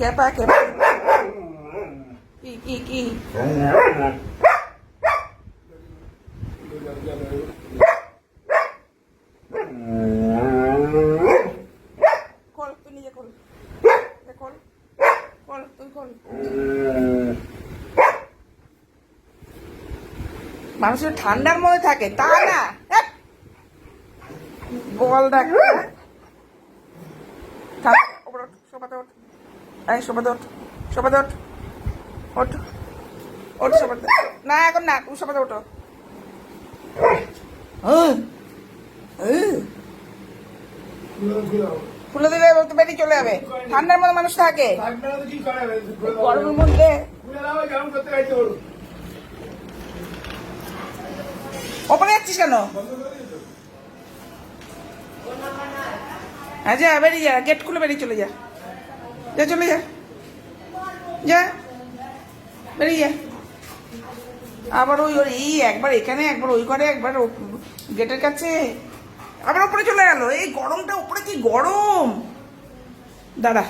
Kappa Kappa কি মানুষের ঠান্ডার মধ্যে থাকে তা না। বল দেখ। এই সোফাতে ওঠ সোফাতে ওঠ ওঠ ওঠ সোফাতে না এখন না তুমি সোফাতে ওঠো। হুম। খুলে দিলে বলতে বেরিয়ে চলে যাবে। ঠান্ডার মধ্যে মানুষ থাকে। গরমের মধ্যে। ওপরে যাচ্ছিস কেন? হ্যাঁ যা বেরিয়ে যা গেট খুলে বেরিয়ে চলে যা। যা চলে যা যা বেরিয়ে যা আবার ওই ওই একবার এখানে, একবার ওই ঘরে, একবার গেটের কাছে। আবার ওপরে চলে গেল। এই গরমটা, ওপরে কি গরম? দাঁড়া